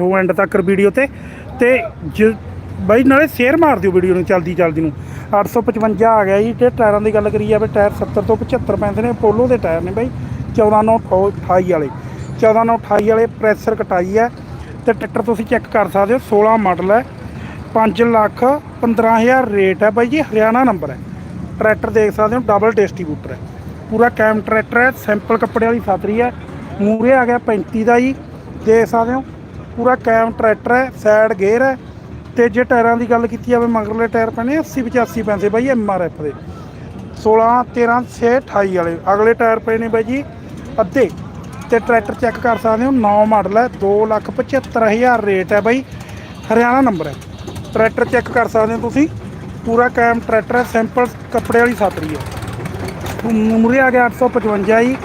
ਉਹ ਐਂਡ ਤੱਕ ਵੀਡੀਓ ਤੇ। ਤੇ ਜ- ਬਾਈ ਨਾਲੇ ਸ਼ੇਅਰ ਮਾਰ ਦਿਓ ਵੀਡੀਓ ਨੂੰ ਚਲਦੀ ਚਲਦੀ ਨੂੰ। 855 ਆ ਗਿਆ ਜੀ, ਤੇ ਟਾਇਰਾਂ ਦੀ ਗੱਲ ਕਰੀ ਜਾਵੇ, ਟਾਇਰ 70 ਤੋਂ 75 ਪੈਂਦੇ ਨੇ ਪੋਲੋ ਦੇ ਟਾਇਰ ਨੇ ਬਾਈ। 14 9 28 ਵਾਲੇ। 14 9 28 ਵਾਲੇ ਪ੍ਰੈਸ਼ਰ ਕਟਾਈ ਹੈ। ਤੇ ਟਰੈਕਟਰ ਤੁਸੀਂ ਚੈੱਕ ਕਰ ਸਕਦੇ ਹੋ 16 ਮਾਡਲ ਹੈ। 5 ਲੱਖ 15000 ਰੇਟ ਹੈ ਬਾਈ ਜੀ, ਹਰਿਆਣਾ ਨੰਬਰ ਹੈ। ਟਰੈਕਟਰ ਦੇਖ ਸਕਦੇ ਹੋ ਡਬਲ ਡਿਸਟ੍ਰੀਬਿਊਟਰ ਹੈ। ਪੂਰਾ ਕੈਮ ਟਰੈਕਟਰ ਹੈ ਸਿੰਪਲ ਕੱਪੜੇ ਵਾਲੀ ਸਾਤਰੀ ਹੈ। ਮੂਰੇ ਆ ਗਿਆ 35 ਦਾ ਜੀ, ਦੇਖ ਸਕਦੇ ਹੋ। ਪੂਰਾ ਕੈਮ ਟਰੈਕਟਰ ਹੈ ਸਾਈਡ ਗੇਅਰ ਹੈ ਤੇ ਜੇ ਟਾਇਰਾਂ ਦੀ ਗੱਲ ਕੀਤੀ ਜਾਵੇ ਮਗਰਲੇ ਟਾਇਰ ਪੈਣੇ 80 85 ਪੈਸੇ ਬਾਈ ਐਮ ਆਰ ਐਫ ਦੇ। 16 13 6 28 ਵਾਲੇ। ਅਗਲੇ ਟਾਇਰ ਪਏ ਨੇ ਬਾਈ ਜੀ, ਅੱਧੇ। ਤੇ ਟਰੈਕਟਰ ਚੈੱਕ ਕਰ ਸਕਦੇ ਹੋ 9 ਮਾਡਲ ਹੈ 275000 ਰੇਟ ਹੈ ਬਾਈ। ਹਰਿਆਣਾ ਨੰਬਰ ਹੈ। ਟਰੈਕਟਰ ਚੈੱਕ ਕਰ ਸਕਦੇ ਹੋ ਤੁਸੀਂ। ਪੂਰਾ ਕੈਮ ਟਰੈਕਟਰ ਹੈ ਸਿੰਪਲ ਕੱਪੜੇ ਵਾਲੀ ਸਾਤਰੀ ਹੈ। ਮੂਰੇ ਆ ਗਿਆ 855 ਜੀ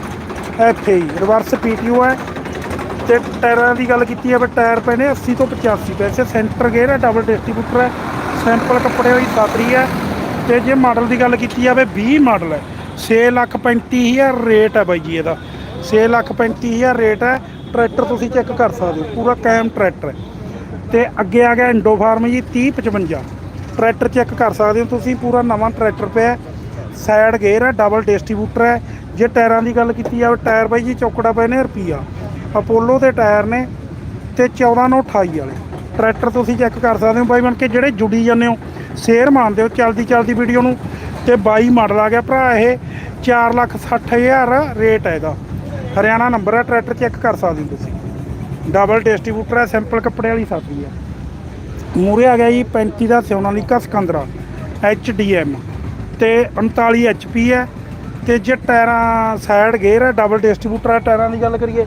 ਐਫ ਏ ਰਿਵਰਸ ਪੀਟੀਓ ਹੈ। ਤੇ ਟਾਇਰਾਂ ਦੀ ਗੱਲ ਕੀਤੀ ਜਾਵੇ ਟਾਇਰ ਪਏ ਨੇ 80 ਤੋਂ 85 ਪੈਸੇ ਸੈਂਟਰ ਗੇਅਰ ਹੈ ਡਬਲ ਡਿਸਟ੍ਰੀਬਿਊਟਰ ਹੈ। ਸਿੰਪਲ ਕੱਪੜੇ ਵਾਲੀ ਸਾਤਰੀ ਹੈ। ਤੇ ਜੇ ਮਾਡਲ ਦੀ ਗੱਲ ਕੀਤੀ ਜਾਵੇ 20 ਮਾਡਲ ਹੈ। 6 ਲੱਖ 35000 ਰੇਟ ਹੈ ਬਾਈ ਜੀ ਇਹਦਾ। 6 ਲੱਖ 35000 ਰੇਟ ਹੈ। ਟਰੈਕਟਰ ਤੁਸੀਂ ਚੈੱਕ ਕਰ ਸਕਦੇ ਹੋ, ਪੂਰਾ ਕੈਮ ਟਰੈਕਟਰ ਹੈ। ਤੇ ਅੱਗੇ ਆ ਗਿਆ ਇੰਡੋ ਫਾਰਮ ਜੀ 3055 ਟਰੈਕਟਰ ਚੈੱਕ ਕਰ ਸਕਦੇ ਹੋ ਤੁਸੀਂ, ਪੂਰਾ ਨਵਾਂ ਟਰੈਕਟਰ ਪਿਆ ਸਾਈਡ ਗੇਅਰ ਹੈ ਡਬਲ ਡਿਸਟ੍ਰੀਬਿਊਟਰ ਹੈ। ਜੇ ਟਾਇਰਾਂ ਦੀ ਗੱਲ ਕੀਤੀ ਜਾਵੇ, ਟਾਇਰ ਬਾਈ ਜੀ ਚੌਕੜਾ ਪਏ ਨੇ ਰੁਪਈਆ। ਅਪੋਲੋ ਦੇ ਟਾਇਰ ਨੇ ਤੇ 14 ਨੂੰ 28 ਵਾਲੇ। ਟਰੈਕਟਰ ਤੁਸੀਂ ਚੈੱਕ ਕਰ ਸਕਦੇ ਹੋ ਬਾਈ ਬਣ ਕੇ ਜਿਹੜੇ ਜੁੜੀ ਜਾਂਦੇ ਹੋ, ਸ਼ੇਅਰ ਮਾਰਦੇ ਹੋ, ਚਲਦੀ ਚਲਦੀ ਵੀਡੀਓ ਨੂੰ, ਤੇ 22 ਮਾਡਲ ਆ ਗਿਆ ਭਰਾ, ਇਹ 4 ਲੱਖ 60000 ਰੇਟ ਹੈ ਇਹਦਾ। ਹਰਿਆਣਾ ਨੰਬਰ ਹੈ ਟਰੈਕਟਰ ਚੈੱਕ ਕਰ ਸਕਦੇ ਹੋ ਤੁਸੀਂ। ਡਬਲ ਡਿਸਟ੍ਰੀਬਿਊਟਰ ਹੈ ਸਿੰਪਲ ਕੱਪੜੇ ਵਾਲੀ ਸਾਥੀ ਹੈ ਮੂਰੇ ਆ ਗਿਆ ਜੀ 35 ਦਾ ਸੋਨਾਲੀਕਾ ਸਿਕੰਦਰਾ ਐਮ ਤੇ 39 ਐਚਪੀ ਹੈ ਤੇ ਜੇ ਟਾਇਰਾਂ ਸਾਈਡ ਗੇਅਰ ਹੈ ਡਬਲ ਡਿਸਟ੍ਰੀਬਿਊਟਰ ਹੈ ਟਾਇਰਾਂ ਦੀ ਗੱਲ ਕਰੀਏ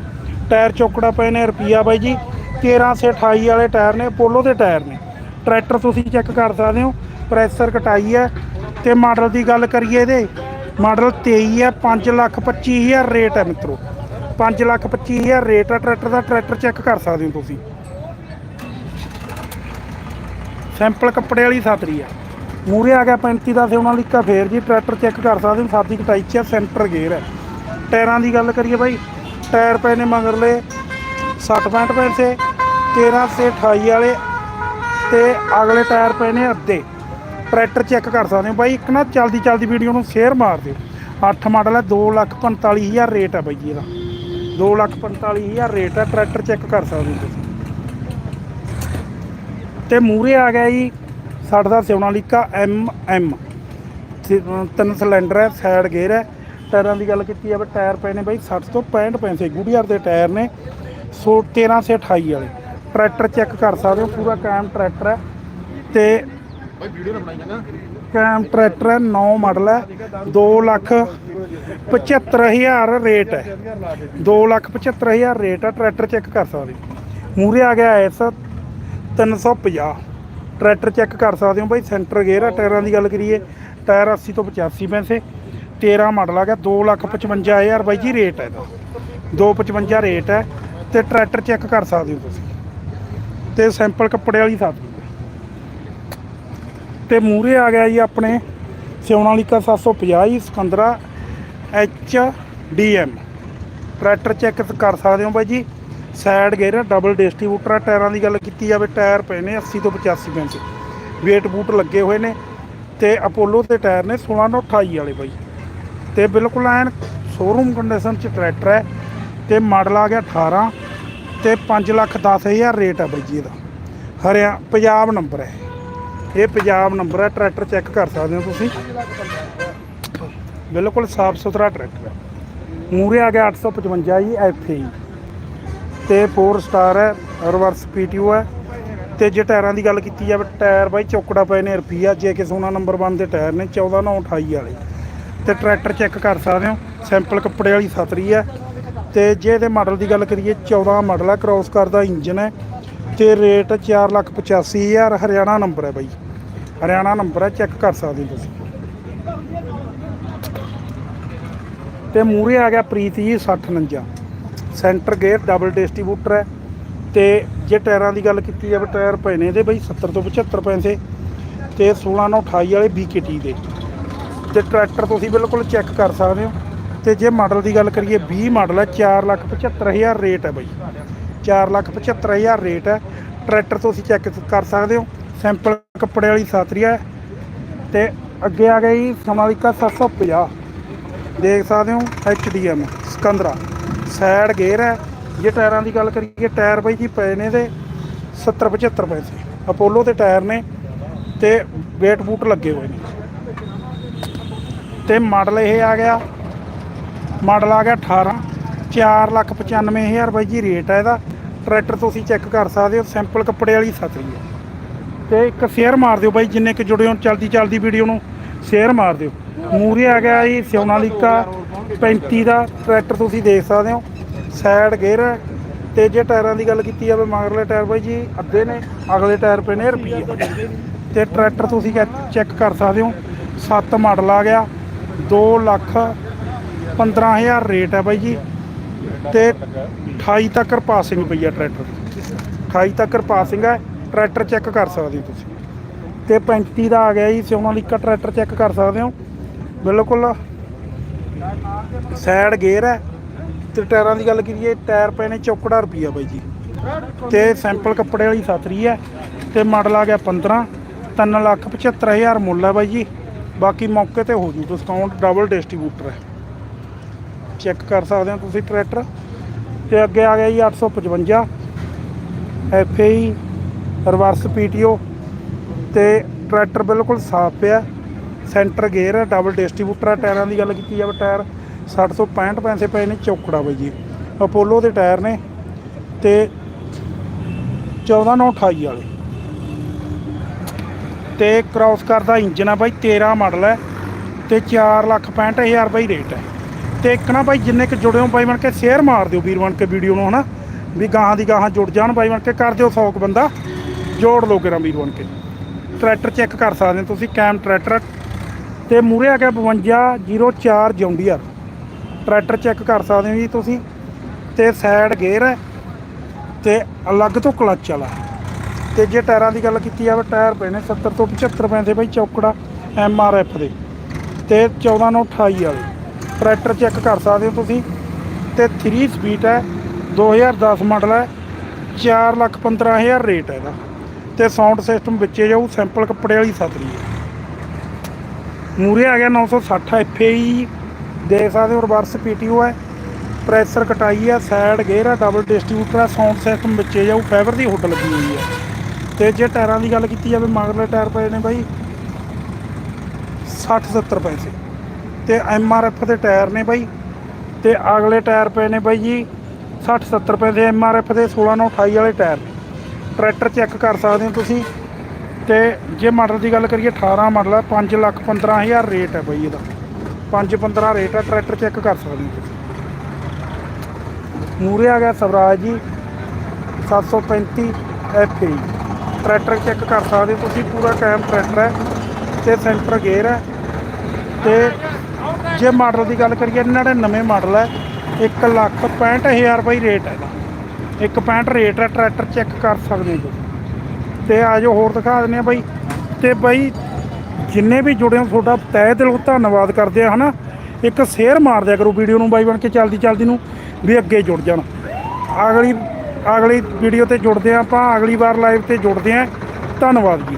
ਟਾਇਰ ਚੌਕੜਾ ਪਏ ਨੇ ਰੁਪਈਆ ਬਾਈ ਜੀ 13 ਸੇ 28 ਵਾਲੇ ਟਾਇਰ ਨੇ, ਪੋਲੋ ਦੇ ਟਾਇਰ ਨੇ। ਟਰੈਕਟਰ ਤੁਸੀਂ ਚੈੱਕ ਕਰ ਸਕਦੇ ਹੋ, ਪ੍ਰੈਸ਼ਰ ਕਟਾਈ ਹੈ। ਤੇ ਮਾਡਲ ਦੀ ਗੱਲ ਕਰੀਏ ਇਹਦੇ, ਮਾਡਲ 23 ਹੈ 5 ਲੱਖ 25000 ਰੇਟ ਹੈ ਮਿੱਤਰੋ। 5 ਲੱਖ 25000 ਰੇਟ ਹੈ, ਟਰੈਕਟਰ ਦਾ ਟਰੈਕਟਰ ਚੈੱਕ ਕਰ ਸਕਦੇ ਹੋ ਤੁਸੀਂ। ਸੈਂਪਲ ਕੱਪੜੇ ਵਾਲੀ ਸਾਤਰੀ ਆ। ਮੂਰੇ ਆ ਗਿਆ 35 ਦਾ ਸੋਨਾ ਲਿਕਾ ਫੇਰ ਜੀ, ਟਰੈਕਟਰ ਚੈੱਕ ਕਰ ਸਕਦੇ ਹੋ, ਸਾਦੀ ਕਟਾਈ ਚ ਸੈਂਟਰ ਗੇਅਰ ਹੈ। ਟਾਇਰਾਂ ਦੀ ਗੱਲ ਕਰੀਏ ਬਾਈ ਟਾਇਰ ਪਏ ਨੇ ਮਗਰਲੇ 60 65 ਪੈਸੇ 13 ਸੇ 28 ਵਾਲੇ ਤੇ ਅਗਲੇ ਟਾਇਰ ਪਏ ਨੇ ਅੱਧੇ। ਟਰੈਕਟਰ ਚੈੱਕ ਕਰ ਸਕਦੇ ਹੋ ਬਾਈ, ਇੱਕ ਨਾ ਚਲਦੀ ਚਲਦੀ ਵੀਡੀਓ ਨੂੰ ਸ਼ੇਅਰ ਮਾਰ ਦਿਓ। 8 ਮਾਡਲ ਹੈ 245000 ਰੇਟ ਹੈ ਬਾਈ ਜੀ ਇਹਦਾ। 245000 ਰੇਟ ਹੈ, ਟਰੈਕਟਰ ਚੈੱਕ ਕਰ ਸਕਦੇ ਹੋ ਤੁਸੀਂ। ਤੇ ਮੂਰੇ ਆ ਗਿਆ ਜੀ ਸਾਡਾ ਦਾ ਸੋਨਾਲੀਕਾ ਐਮ ਐਮ। ਤਿੰਨ ਸਿਲੰਡਰ ਹੈ, ਸਾਈਡ ਗੇਅਰ ਹੈ ਟਾਇਰਾਂ ਦੀ ਗੱਲ ਕੀਤੀ ਜਾਵੇ ਟਾਇਰ ਪਏ ਨੇ ਬਾਈ 60 ਤੋਂ 65 ਪੈਸੇ ਗੁਡੀਅਰ ਦੇ ਟਾਇਰ ਨੇ ਸੋ 13 ਸੇ 28 ਵਾਲੇ। ਟਰੈਕਟਰ ਚੈੱਕ ਕਰ ਸਕਦੇ ਹੋ ਪੂਰਾ ਕਾਇਮ ਟਰੈਕਟਰ ਹੈ। ਤੇ ਭਾਈ ਵੀਡੀਓ ਨਾ ਬਣਾਈ ਨਾ ਕਾਇਮ ਟਰੈਕਟਰ ਹੈ 9 ਮਾਡਲ ਹੈ 2 ਲੱਖ 75000 ਰੇਟ ਹੈ। 2 ਲੱਖ 75000 ਰੇਟ ਹੈ ਟਰੈਕਟਰ ਚੈੱਕ ਕਰ ਸਕਦੇ ਹੋ। ਮੂਰੇ ਆ ਗਿਆ ਐਸ 350 ਟਰੈਕਟਰ ਚੈੱਕ ਕਰ ਸਕਦੇ ਹੋ ਬਾਈ ਸੈਂਟਰ ਗੇਅਰ ਆ ਟਾਇਰਾਂ ਦੀ ਗੱਲ ਕਰੀਏ ਟਾਇਰ 80 ਤੋਂ 85 ਪੈਸੇ। 13 ਮਾਡਲ ਆ ਗਿਆ 2 ਲੱਖ 55000 ਬਾਈ ਜੀ ਰੇਟ ਹੈ ਇਹਦਾ। 255 ਰੇਟ ਹੈ ਤੇ ਟਰੈਕਟਰ ਚੈੱਕ ਕਰ ਸਕਦੇ ਹੋ ਤੁਸੀਂ। ਤੇ ਸੈਂਪਲ ਕੱਪੜੇ ਵਾਲੀ ਸਾਥ ਤੇ ਮੂਰੇ ਆ ਗਿਆ ਜੀ ਆਪਣੇ ਸਿਉਣਾਲੀਕਾ 750 ਜੀ, Sikander H D M. Tractor check ਕਰ ਸਕਦੇ ਹੋ ਬਾਈ ਜੀ। ਸਾਈਡ ਗੇਅਰ ਡਬਲ ਡਿਸਟ੍ਰੀਬਿਊਟਰ ਆ, ਟਾਇਰਾਂ ਦੀ ਗੱਲ ਕੀਤੀ ਜਾਵੇ, ਟਾਇਰ ਪਏ ਨੇ 80 ਤੋਂ 85 ਪੈਂਚ ਵੇਟ ਬੂਟ ਲੱਗੇ ਹੋਏ ਨੇ ਤੇ ਅਪੋਲੋ ਦੇ ਟਾਇਰ ਨੇ 16 ਤੋਂ 28 ਵਾਲੇ ਬਾਈ ਤੇ ਬਿਲਕੁਲ ਐਨ ਸ਼ੋਰੂਮ ਕੰਡੀਸ਼ਨ ਚ ਟਰੈਕਟਰ ਹੈ ਤੇ ਮਾਡਲ ਆ ਗਿਆ 18 ਤੇ 5 ਲੱਖ 10000 ਰੇਟ ਆ ਬਾਈ ਜੀ ਇਹਦਾ। ਹਰਿਆ, ਪੰਜਾਬ ਨੰਬਰ ਹੈ ਇਹ। ਪੰਜਾਬ ਨੰਬਰ ਹੈ ਟਰੈਕਟਰ ਚੈੱਕ ਕਰ ਸਕਦੇ ਹੋ ਤੁਸੀਂ। ਬਿਲਕੁਲ ਸਾਫ਼ ਸੁਥਰਾ ਟਰੈਕਟਰ ਹੈ। ਮੂਰੇ ਆ ਗਿਆ 855 ਜੀ ਐਫ ਤੇ 4 ਸਟਾਰ ਹੈ ਰਿਵਰਸ ਪੀਟੀਓ ਹੈ। ਤੇ ਜੇ ਟਾਇਰਾਂ ਦੀ ਗੱਲ ਕੀਤੀ ਜਾਵੇ, ਟਾਇਰ ਬਾਈ ਚੌਕੜਾ ਪਏ ਨੇ ਰੁਪਈਆ, ਜੇ ਕਿ ਸੋਨਾ ਨੰਬਰ 1 ਦੇ ਟਾਇਰ ਨੇ 14 9 28 ਵਾਲੇ। ਤੇ ਟਰੈਕਟਰ ਚੈੱਕ ਕਰ ਸਕਦੇ ਹੋ। ਸੈਂਪਲ ਕੱਪੜੇ ਵਾਲੀ ਸਤਰੀ ਹੈ। ਤੇ ਜੇ ਇਹਦੇ ਮਾਡਲ ਦੀ ਗੱਲ ਕਰੀਏ 14 ਮਾਡਲ ਹੈ ਕ੍ਰੋਸ ਕਰਦਾ ਇੰਜਨ ਹੈ। ਤੇ ਰੇਟ 485000 ਹਰਿਆਣਾ ਨੰਬਰ ਹੈ ਬਾਈ। ਹਰਿਆਣਾ ਨੰਬਰ ਹੈ, ਚੈੱਕ ਕਰ ਸਕਦੇ ਹੋ ਤੁਸੀਂ। ਤੇ ਮੂਰੇ ਆ ਗਿਆ ਪ੍ਰੀਤ ਜੀ 6049 ਸੈਂਟਰ ਗੇਅਰ ਡਬਲ ਡਿਸਟ੍ਰੀਬਿਊਟਰ ਹੈ। ਤੇ ਜੇ ਟਾਇਰਾਂ ਦੀ ਗੱਲ ਕੀਤੀ ਜਾਵੇ, ਟਾਇਰ ਪਏ ਨੇ ਇਹਦੇ ਬਈ 70 ਤੋਂ 75 ਪੈਸੇ। ਤੇ 16 ਨਾਲ 28 ਵਾਲੇ BKT ਦੇ। ਤੇ ਟਰੈਕਟਰ ਤੁਸੀਂ ਬਿਲਕੁਲ ਚੈੱਕ ਕਰ ਸਕਦੇ ਹੋ। ਤੇ ਜੇ ਮਾਡਲ ਦੀ ਗੱਲ ਕਰੀਏ 20 ਮਾਡਲ ਹੈ 4 ਲੱਖ 75000 ਰੇਟ ਹੈ ਬਈ। 475000 ਰੇਟ ਹੈ। ਟਰੈਕਟਰ ਤੁਸੀਂ ਚੈੱਕ ਕਰ ਸਕਦੇ ਹੋ। ਸੈਂਪਲ ਕੱਪੜੇ ਵਾਲੀ ਸਾਤਰੀਆ ਹੈ। ਤੇ ਅੱਗੇ ਆ ਗਈ ਸੋਨਾਲੀਕਾ 750 ਦੇਖ ਸਕਦੇ ਹੋ ਐਚਡੀਐਮ ਸਕੰਦਰਾ। ਸਾਈਡ ਗੇਅਰ ਹੈ। ਜੇ ਟਾਇਰਾਂ ਦੀ ਗੱਲ ਕਰੀਏ, ਟਾਇਰ ਬਾਈ ਜੀ ਪਏ ਨੇ ਦੇ 70 75 ਪੈਸੇ। ਅਪੋਲੋ ਦੇ ਟਾਇਰ ਨੇ ਤੇ ਵੇਟ ਬੂਟ ਲੱਗੇ ਹੋਏ ਨੇ। ਤੇ ਮਾਡਲ ਇਹ ਆ ਗਿਆ। ਮਾਡਲ ਆ ਗਿਆ 18 495000 ਬਾਈ ਜੀ ਰੇਟ ਹੈ ਇਹਦਾ। ਟਰੈਕਟਰ ਤੁਸੀਂ ਚੈੱਕ ਕਰ ਸਕਦੇ ਹੋ ਸਿੰਪਲ ਕੱਪੜੇ ਵਾਲੀ ਸਤਰੀ ਹੈ। ਤੇ ਇੱਕ ਸ਼ੇਅਰ ਮਾਰ ਦਿਓ ਬਾਈ, ਜਿੰਨੇ ਕਿ ਜੁੜੇ ਹੋ ਚਲਦੀ ਚਲਦੀ ਵੀਡੀਓ ਨੂੰ ਸ਼ੇਅਰ ਮਾਰ ਦਿਓ। ਮੂਰੇ ਆ ਗਿਆ ਜੀ ਸੋਨਾਲੀਕਾ 35 ਦਾ, ਟਰੈਕਟਰ ਤੁਸੀਂ ਦੇਖ ਸਕਦੇ ਹੋ। ਸਾਈਡ ਗੇਅਰ ਹੈ। ਤੇ ਜੇ ਟਾਇਰਾਂ ਦੀ ਗੱਲ ਕੀਤੀ ਜਾਵੇ, ਮਗਰਲੇ ਟਾਇਰ ਬਾਈ ਜੀ ਅੱਧੇ ਨੇ, ਅਗਲੇ ਟਾਇਰ ਪਏ ਨੇ ਰੁਪਈਏ। ਤੇ ਟਰੈਕਟਰ ਤੁਸੀਂ ਚੈੱਕ ਕਰ ਸਕਦੇ ਹੋ। 7 ਮਾਡਲ ਆ ਗਿਆ। 2 ਲੱਖ 15000 ਰੇਟ ਹੈ ਬਾਈ ਜੀ। ਤੇ 28 ਤੱਕ ਪਾਸਿੰਗ ਪਈ ਆ ਟਰੈਕਟਰ ਦੀ। 28 ਤੱਕ ਪਾਸਿੰਗ ਹੈ, ਟਰੈਕਟਰ ਚੈੱਕ ਕਰ ਸਕਦੇ ਹੋ ਤੁਸੀਂ। ਤੇ 35 ਦਾ ਆ ਗਿਆ ਜੀ ਸੋਨਾਲੀਕਾ ਟਰੈਕਟਰ ਚੈੱਕ ਕਰ ਸਕਦੇ ਹੋ। ਬਿਲਕੁਲ ਸਾਈਡ ਗੇਅਰ ਹੈ। ਤੇ ਟਾਇਰਾਂ ਦੀ ਗੱਲ ਕਰੀਏ, ਟਾਇਰ ਪਏ ਨੇ ਚੌਕੜਾ ਰੁਪਈਆ ਬਾਈ ਜੀ। ਤੇ ਸੈਂਪਲ ਕੱਪੜੇ ਵਾਲੀ ਸਾਤਰੀ ਹੈ। ਤੇ ਮਾਡਲ ਆ ਗਿਆ 15 ਤਿੰਨ ਲੱਖ 75000 ਮੁੱਲ ਹੈ ਬਾਈ ਜੀ। ਬਾਕੀ ਮੌਕੇ ਤੇ ਹੋ ਜੂ ਡਿਸਕਾਊਂਟ ਡਬਲ ਡਿਸਟ੍ਰੀਬਿਊਟਰ ਹੈ। ਚੈੱਕ ਕਰ ਸਕਦੇ ਹੋ ਤੁਸੀਂ ਟਰੈਕਟਰ। ਤੇ ਅੱਗੇ ਆ ਗਿਆ ਜੀ 855 ਐਫਏਈ ਰਿਵਰਸ ਪੀਟੀਓ ਤੇ ਟਰੈਕਟਰ ਬਿਲਕੁਲ ਸਾਫ਼ ਪਿਆ। ਸੈਂਟਰ ਗੇਅਰ ਹੈ ਡਬਲ ਡਿਸਟ੍ਰੀਬਿਊਟਰ ਹੈ। ਟਾਇਰਾਂ ਦੀ ਗੱਲ ਕੀਤੀ ਜਾਵੇ, ਟਾਇਰ 60 ਤੋਂ 65 ਪੈਸੇ ਪਏ ਨੇ ਚੌਕੜਾ ਬਾਈ ਜੀ। ਅਪੋਲੋ ਦੇ ਟਾਇਰ ਨੇ। ਤੇ 14 9 28 ਵਾਲੇ। ਤੇ ਕ੍ਰਾਸ ਕਰਦਾ ਇੰਜਨ ਆ ਬਾਈ 13 ਮਾਡਲ ਹੈ ਤੇ 4 ਲੱਖ 65000 ਬਾਈ ਰੇਟ ਹੈ। ਤੇ ਇੱਕ ਨਾ ਬਾਈ, ਜਿੰਨੇ ਕਿ ਜੁੜਿਓ ਬਾਈ ਬਣ ਕੇ ਸ਼ੇਅਰ ਮਾਰ ਦਿਓ ਵੀਰ ਬਣ ਕੇ ਵੀਡੀਓ ਨੂੰ, ਹਨਾ? ਵੀ ਗਾਹਾਂ ਦੀ ਗਾਹਾਂ ਜੁੜ ਜਾਣ ਬਾਈ ਬਣ ਕੇ, ਕਰ ਦਿਓ 100 ਕੁ ਬੰਦਾ, ਜੋੜ ਲਓ ਕਿਰਾਂ ਵੀਰ ਬਣ ਕੇ। ਟਰੈਕਟਰ ਚੈੱਕ ਕਰ ਸਕਦੇ ਹੋ ਤੁਸੀਂ ਕੈਮ ਟਰੈਕਟਰ ਤੇ ਮੂਰੇ ਆ ਗਿਆ 5204 ਜੌਂਡੀਅਰ ਟਰੈਕਟਰ ਚੈੱਕ ਕਰ ਸਕਦੇ ਹੋ ਜੀ ਤੁਸੀਂ। ਤੇ ਸਾਈਡ ਗੇਅਰ ਹੈ ਤੇ ਅਲੱਗ ਤੋਂ ਕਲਚ ਵਾਲਾ। ਤੇ ਜੇ ਟਾਇਰਾਂ ਦੀ ਗੱਲ ਕੀਤੀ ਜਾਵੇ, ਟਾਇਰ ਪਏ ਨੇ 70 ਤੋਂ 75 ਪੈਂਦੇ ਬਾਈ ਚੌਕੜਾ ਐਮ ਆਰ ਐਫ ਦੇ। ਤੇ 14 ਨੂੰ 28 ਵਾਲੇ। ਟਰੈਕਟਰ ਚੈੱਕ ਕਰ ਸਕਦੇ ਹੋ ਤੁਸੀਂ। ਤੇ 3 ਸਪੀਡ ਹੈ 2010 ਮਾਡਲ ਹੈ 4 ਲੱਖ 15000 ਰੇਟ ਹੈ ਇਹਦਾ। ਤੇ ਸਾਊਂਡ ਸਿਸਟਮ ਵਿੱਚੇ ਜਾਊ ਸੈਂਪਲ ਕੱਪੜੇ ਵਾਲੀ ਸਤਰੀ ਹੈ। ਮੂਰੇ ਆ ਗਿਆ 960 ਐਫਏਈ ਦੇਖ ਸਕਦੇ ਹੋ ਰਿਵਰਸ ਪੀਟੀਓ ਹੈ। ਪ੍ਰੈਸ਼ਰ ਕਟਾਈ ਹੈ ਸਾਈਡ ਗੇਅਰ ਹੈ ਡਬਲ ਡਿਸਟ੍ਰੀਬਿਊਟਰ ਹੈ। ਸਾਊਂਡ ਸਿਸਟਮ ਵਿੱਚੇ ਜਾਊ ਫਾਈਬਰ ਦੀ ਹੁੱਡ ਲੱਗੀ ਹੋਈ ਹੈ। ਤੇ ਜੇ ਟਾਇਰਾਂ ਦੀ ਗੱਲ ਕੀਤੀ ਜਾਵੇ ਮਗਰਲੇ ਟਾਇਰ ਪਏ ਨੇ ਬਾਈ 60 70 ਪੈਸੇ ਤੇ ਐਮ ਆਰ ਐਫ ਦੇ ਟਾਇਰ ਨੇ ਬਾਈ, ਤੇ ਅਗਲੇ ਟਾਇਰ ਪਏ ਨੇ ਬਾਈ ਜੀ 60 70 ਪੈਸੇ ਐਮ ਆਰ ਐਫ ਦੇ 16 ਨੂੰ 28 ਵਾਲੇ ਟਾਇਰ। ਟਰੈਕਟਰ ਚੈੱਕ ਕਰ ਸਕਦੇ ਹੋ ਤੁਸੀਂ। ਤੇ ਜੇ ਮਾਡਲ ਦੀ ਗੱਲ ਕਰੀਏ 18 ਮਾਡਲ ਹੈ 5 ਲੱਖ 15000 ਰੇਟ ਹੈ ਬਾਈ ਇਹਦਾ। 5 15 ਰੇਟ ਹੈ ਟਰੈਕਟਰ ਚੈੱਕ ਕਰ ਸਕਦੇ ਹੋ ਤੁਸੀਂ। ਮੂਰੇ ਆ ਗਿਆ ਸਵਰਾਜ ਜੀ 735 ਐਫ ਟਰੈਕਟਰ ਚੈੱਕ ਕਰ ਸਕਦੇ ਹੋ, ਤੁਸੀਂ ਪੂਰਾ ਕਾਇਮ ਟਰੈਕਟਰ ਹੈ ਤੇ ਸੈਂਟਰ ਗੇਅਰ ਹੈ। ਤੇ ਜੇ ਮਾਡਲ ਦੀ ਗੱਲ ਕਰੀਏ, ਇਹਨਾਂ ਦੇ ਨਵੇਂ ਮਾਡਲ ਹੈ 1 ਲੱਖ 65000 ਬਾਈ ਰੇਟ ਹੈ ਇਹਦਾ। 165 ਰੇਟ ਹੈ, ਟਰੈਕਟਰ ਚੈੱਕ ਕਰ ਸਕਦੇ ਹੋ ਤੁਸੀਂ। ਤੇ ਆਜੋ ਹੋਰ ਦਿਖਾ ਦਿੰਦੇ ਆ ਬਾਈ। ਤੇ ਬਾਈ, ਜਿੰਨੇ ਵੀ ਜੁੜੇ ਹੋ, ਤੁਹਾਡਾ ਤਹਿ ਦਿਲੋਂ ਧੰਨਵਾਦ ਕਰਦੇ ਆ ਹਨਾ? ਇੱਕ ਸ਼ੇਅਰ ਮਾਰ ਦਿਆ ਕਰੋ ਵੀਡੀਓ ਨੂੰ ਬਾਈ ਬਣ ਕੇ ਚੱਲਦੀ ਚੱਲਦੀ ਨੂੰ, ਵੀ ਅੱਗੇ ਜੁੜ ਜਾਣ। ਅਗਲੀ ਅਗਲੀ ਵੀਡੀਓ ਤੇ ਜੁੜਦੇ ਆ ਆਪਾਂ ਅਗਲੀ ਵਾਰ ਲਾਈਵ ਤੇ ਜੁੜਦੇ ਆ ਧੰਨਵਾਦ ਜੀ।